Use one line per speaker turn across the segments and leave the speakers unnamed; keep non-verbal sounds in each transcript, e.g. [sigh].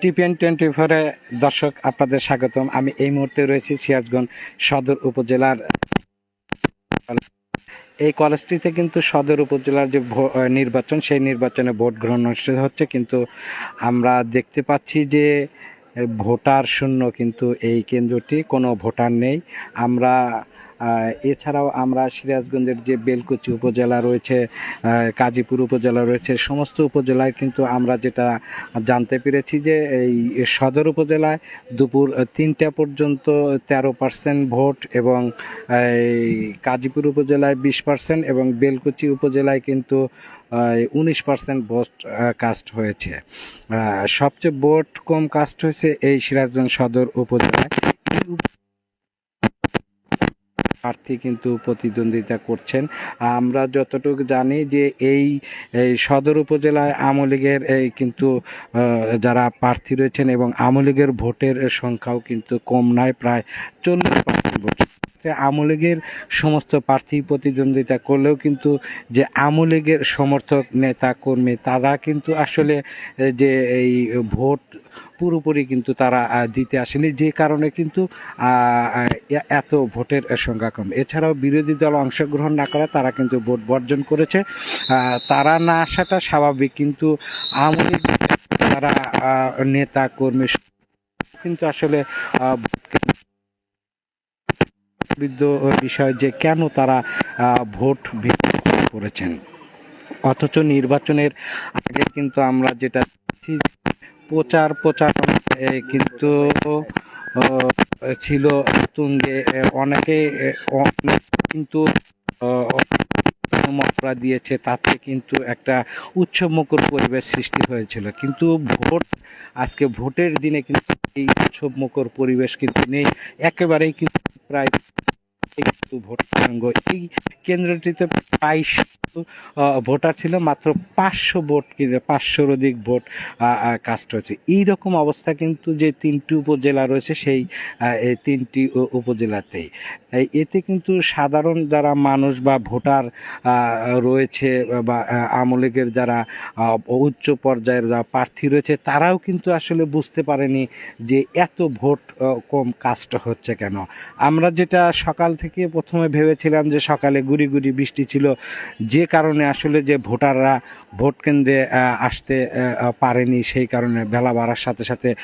TPN twenty ফোরে দর্শক, আপনাদের স্বাগতম। আমি এই মুহূর্তে রয়েছি সিরাজগঞ্জ সদর উপজেলার। এই কলেজটিতে কিন্তু সদর উপজেলার যে নির্বাচন, সেই নির্বাচনে ভোট গ্রহণ অনুষ্ঠিত হচ্ছে। কিন্তু আমরা দেখতে পাচ্ছি যে ভোটার শূন্য কিন্তু এই কেন্দ্রটি, কোনো ভোটার নেই। আমরা এছাড়াও আমরা সিরাজগঞ্জের যে বেলকুচি উপজেলা রয়েছে কাজীপুর উপজেলা রয়েছে, সমস্ত উপজেলায় কিন্তু আমরা যেটা জানতে পেরেছি যে এই সদর উপজেলায় দুপুর তিনটা পর্যন্ত তেরো পার্সেন্ট ভোট এবং কাজীপুর উপজেলায় বিশ পার্সেন্ট এবং বেলকুচি উপজেলায় কিন্তু উনিশ পার্সেন্ট ভোট কাস্ট হয়েছে। সবচেয়ে ভোট কম কাস্ট হয়েছে এই সিরাজগঞ্জ সদর উপজেলায়। উপ- প্রার্থী কিন্তু প্রতিদ্বন্দ্বিতা করছেন। আমরা যতটুকু জানি যে এই সদর উপজেলায় আওয়ামী লীগের, এই কিন্তু যারা প্রার্থী রয়েছেন এবং আওয়ামী লীগের ভোটের সংখ্যাও কিন্তু কম নয়, প্রায় চল্লিশ পার্সেন্ট ভোট। আওয়ামী লীগের সমস্ত প্রার্থী প্রতিদ্বন্দ্বিতা করলেও কিন্তু যে আওয়ামী লীগের সমর্থক নেতা কর্মী, তারা কিন্তু আসলে যে এই ভোট পুরোপুরি কিন্তু তারা দিতে আসেনি। যে কারণে কিন্তু এত ভোটের সংখ্যা কম। এছাড়াও বিরোধী দল অংশগ্রহণ না করা তারা কিন্তু ভোট বর্জন করেছে। তারা না আসাটা স্বাভাবিক, কিন্তু আওয়ামী তারা নেতা কর্মী, কিন্তু আসলে বিদ্ধ বিষয় যে কেন তারা ভোট বিক্রি করেছেন। অথচ নির্বাচনের আগে কিন্তু আমরা যেটা প্রচার প্রচার কিন্তু ছিল তুঙ্গে আহ, অনেকে কিন্তু মতরা দিয়েছে তাতে কিন্তু একটা উৎসবমুখর পরিবেশ সৃষ্টি হয়েছিল। কিন্তু ভোট আজকে ভোটের দিনে কিন্তু এই উৎসবমুখর পরিবেশ কিন্তু নেই। একেবারেই কিন্তু প্রায় take একটু ভোট প্রসঙ্গ এই কেন্দ্রটিতে প্রায় ভোটার ছিল মাত্র পাঁচশো ভোট পাঁচশোর অধিক ভোট কাস্ট হয়েছে। এইরকম অবস্থা কিন্তু যে তিনটি উপজেলা রয়েছে সেই তিনটি উপজেলাতেই। এতে কিন্তু সাধারণ যারা মানুষ বা ভোটার রয়েছে বা আহ, আওয়ামী লীগের যারা উচ্চ পর্যায়ের যারা প্রার্থী রয়েছে তারাও কিন্তু আসলে বুঝতে পারেনি যে এত ভোট কম কাস্ট হচ্ছে কেন। আমরা যেটা সকাল থেকে প্রথমে ভেবেছিলাম যে সকালে গুড়ি গুড়ি বৃষ্টি ছিল। যে কারণে আসলে যে ভোটাররা ভোট কেন্দ্রে আসতে পারেনি, সেই কারণে বেলা বাড়ার সাথে সাথে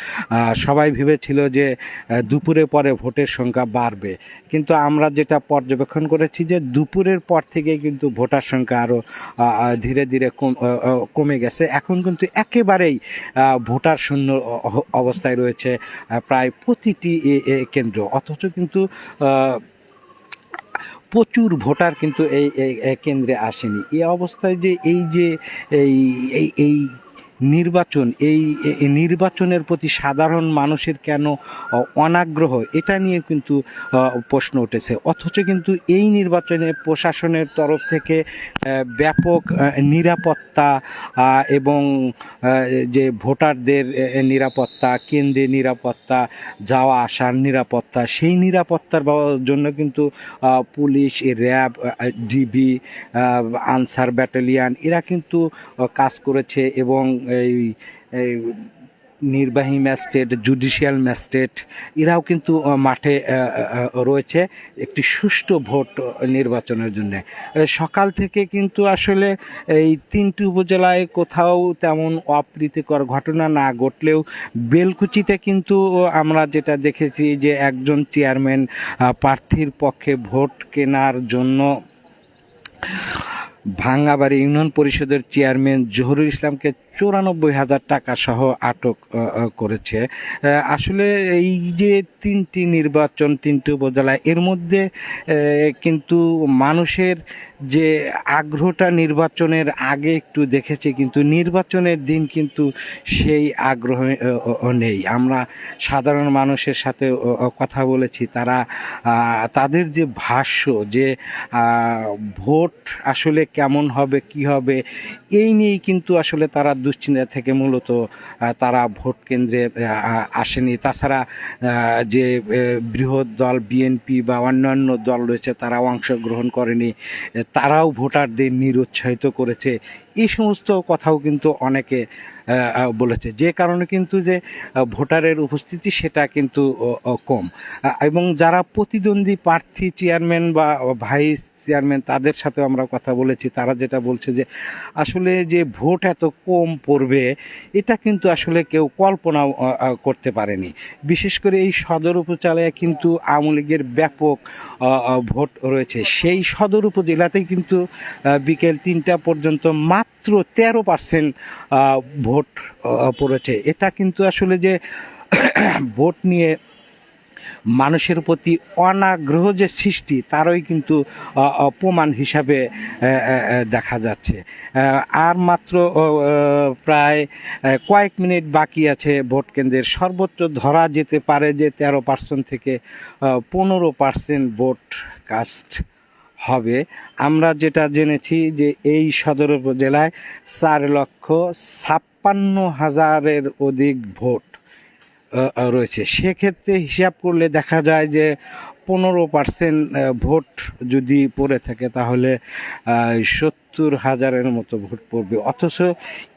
সবাই ভেবেছিল যে দুপুরে পরে ভোটের সংখ্যা বাড়বে। কিন্তু আমরা যেটা পর্যবেক্ষণ করেছি যে দুপুরের পর থেকেই কিন্তু ভোটার সংখ্যা আরও ধীরে ধীরে কম- গেছে। এখন কিন্তু একেবারেই ভোটার শূন্য অবস্থায় রয়েছে প্রায় প্রতিটি কেন্দ্র। অথচ কিন্তু প্রচুর ভোটার কিন্তু এই কেন্দ্রে আসেনি। এই অবস্থায় যে এই যে এই এই নির্বাচন, এই নির্বাচনের প্রতি সাধারণ মানুষের কেন অনাগ্রহ, এটা নিয়ে কিন্তু প্রশ্ন উঠেছে। অথচ কিন্তু এই নির্বাচনে প্রশাসনের তরফ থেকে ব্যাপক নিরাপত্তা এবং যে ভোটারদের নিরাপত্তা, কেন্দ্রে নিরাপত্তা, যাওয়া আসার নিরাপত্তা, সেই নিরাপত্তার জন্য কিন্তু police RAB DB Ansar battalion, এরা কিন্তু কাজ করেছে এবং এই নির্বাহী ম্যাজিস্ট্রেট, জুডিশিয়াল ম্যাজিস্ট্রেট, এরাও কিন্তু মাঠে রয়েছে একটি সুষ্ঠু ভোট নির্বাচনের জন্য। সকাল থেকে কিন্তু আসলে এই তিনটি উপজেলায় কোথাও তেমন অপ্রীতিকর ঘটনা না ঘটলেও বেলকুচিতে কিন্তু আমরা যেটা দেখেছি যে একজন চেয়ারম্যান প্রার্থীর পক্ষে ভোট কেনার জন্য ভাঙ্গাবাড়ি ইউনিয়ন পরিষদের চেয়ারম্যান জহুরুল ইসলামকে চৌরানব্বই হাজার টাকা সহ আটক করেছে। আসলে এই যে তিনটি নির্বাচন, তিনটি উপজেলা, এর মধ্যে কিন্তু মানুষের যে আগ্রহটা নির্বাচনের আগে একটু দেখেছি, কিন্তু নির্বাচনের দিন কিন্তু সেই আগ্রহ নেই। আমরা সাধারণ মানুষের সাথে কথা বলেছি, তারা তাদের যে ভাষ্য যে ভোট আসলে কেমন হবে, কি হবে, এই নিয়েই কিন্তু আসলে তারা দুশ্চিন্তা থেকে মূলত তারা ভোট কেন্দ্রে আসেনি। তাছাড়া যে বৃহৎ দল বিএনপি বা অন্যান্য দল রয়েছে, তারাও অংশগ্রহণ করেনি। তারাও ভোটারদের নিরুৎসাহিত করেছে। এই সমস্ত কথাও কিন্তু অনেকে বলেছে। যে কারণে কিন্তু যে ভোটারের উপস্থিতি সেটা কিন্তু কম। এবং যারা প্রতিদ্বন্দ্বী প্রার্থী, চেয়ারম্যান বা ভাইস চেয়ারম্যান তাদের সাথে আমরা কথা বলেছি। তারা যেটা বলছে যে আসলে যে ভোট এত কম পড়বে এটা কিন্তু আসলে কেউ আহ, করতে পারেনি। বিশেষ করে এই সদর উপজেলায় কিন্তু আওয়ামী লীগের ব্যাপক ভোট রয়েছে। সেই সদর উপজেলাতেই কিন্তু বিকেল তিনটা পর্যন্ত মাত্র তেরো পার্সেন্ট ভোট পড়েছে। এটা কিন্তু আসলে যে [coughs] ভোট নিয়ে মানুষের প্রতি অনাগ্রহ যে সৃষ্টি, তারই কিন্তু প্রমাণ হিসাবে দেখা যাচ্ছে। আর মাত্র প্রায় কয়েক মিনিট বাকি আছে ভোট কেন্দ্রের। সর্বোচ্চ ধরা যেতে পারে যে তেরো পার্সেন্ট থেকে পনেরো পার্সেন্ট ভোট কাস্ট হবে। আমরা যেটা জেনেছি যে এই সদর উপজেলায় চার লক্ষ ছাপ্পান্ন হাজারের অধিক ভোট রয়েছে। সেক্ষেত্রে হিসাব করলে দেখা যায় যে পনেরো পার্সেন্ট ভোট যদি পড়ে থাকে তাহলে সত্তর হাজারের মতো ভোট পড়বে। অথচ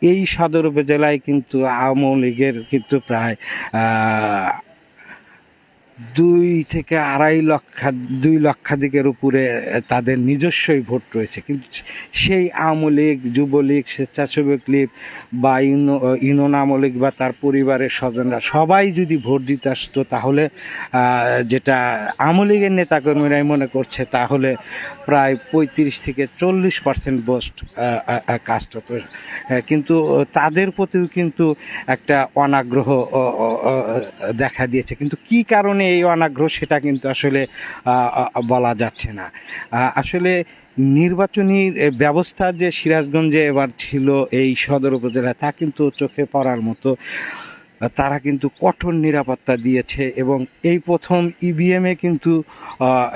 এই সদর উপজেলায় কিন্তু আওয়ামী লীগের কিন্তু প্রায় দুই থেকে আড়াই লক্ষ দুই লক্ষাধিকের উপরে তাদের নিজস্বই ভোট রয়েছে। কিন্তু সেই আওয়ামী লীগ, যুবলীগ, স্বেচ্ছাসেবক লীগ বা ইউনো ইউনিয়ন আওয়ামী বা তার পরিবারের স্বজনরা সবাই যদি ভোট দিতে আসতো, তাহলে যেটা আওয়ামী লীগের নেতাকর্মীরাই মনে করছে, তাহলে প্রায় পঁয়ত্রিশ থেকে চল্লিশ পার্সেন্ট বোস্ট হতো। কিন্তু তাদের প্রতিও কিন্তু একটা অনাগ্রহ দেখা দিয়েছে। কিন্তু কি কারণে এই অনাগ্রহ সেটা কিন্তু আসলে বলা যাচ্ছে না। আসলে নির্বাচনী ব্যবস্থা যে সিরাজগঞ্জে এবার ছিল এই সদর উপজেলায়, তা কিন্তু চোখে পড়ার মতো, তারা কিন্তু কঠোর নিরাপত্তা দিয়েছে এবং এই প্রথম ইভিএমে কিন্তু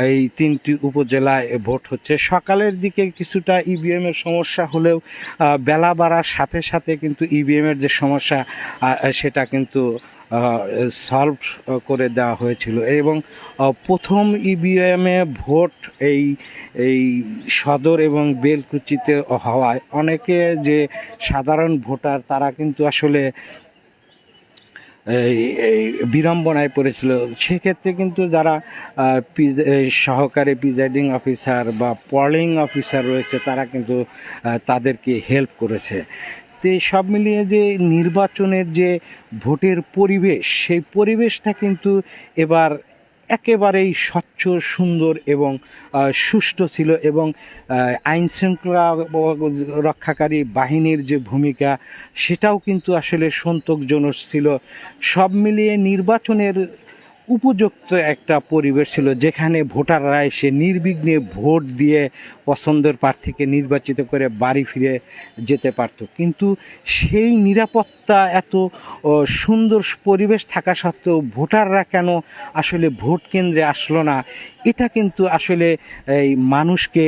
এই তিনটি উপজেলায় ভোট হচ্ছে। সকালের দিকে কিছুটা ইভিএমের সমস্যা হলেও বেলা বাড়ার সাথে সাথে কিন্তু ইভিএমের যে সমস্যা সেটা কিন্তু সলভ করে দেওয়া হয়েছিল। এবং প্রথম ইভিএমে ভোট এই এই সদর এবং বেলকুচিতে হওয়ায় অনেকে যে সাধারণ ভোটার তারা কিন্তু আসলে এই বিড়ম্বনায় পড়েছিল। সেক্ষেত্রে কিন্তু যারা সহকারী প্রিজাইডিং অফিসার বা পলিং অফিসার রয়েছে তারা কিন্তু তাদেরকে হেল্প করেছে। তো সব মিলিয়ে যে নির্বাচনের যে ভোটের পরিবেশ, সেই পরিবেশটা কিন্তু এবার একেবারেই স্বচ্ছ, সুন্দর এবং সুষ্ঠু ছিল এবং আইন শৃঙ্খলা রক্ষাকারী বাহিনীর যে ভূমিকা, সেটাও কিন্তু আসলে সন্তোষজনক ছিল। সব মিলিয়ে নির্বাচনের উপযুক্ত একটা পরিবেশ ছিল যেখানে ভোটাররা এসে নির্বিঘ্নে ভোট দিয়ে পছন্দের প্রার্থীকে নির্বাচিত করে বাড়ি ফিরে যেতে পারত। কিন্তু সেই নিরাপত্তা এত সুন্দর পরিবেশ থাকা সত্ত্বেও ভোটাররা কেন আসলে ভোট কেন্দ্রে আসলো না? এটা কিন্তু আসলে এই মানুষকে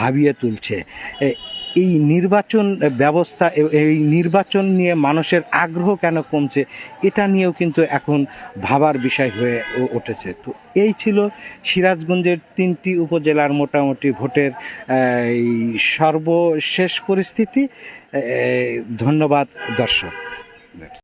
ভাবিয়ে তুলছে। এই নির্বাচন ব্যবস্থা, এই নির্বাচন নিয়ে মানুষের আগ্রহ কেন কমছে, এটা নিয়েও কিন্তু এখন ভাবার বিষয় হয়ে উঠেছে। তো এই ছিল সিরাজগঞ্জের তিনটি উপজেলার মোটামুটি ভোটের এই সর্বশেষ পরিস্থিতি। ধন্যবাদ দর্শক।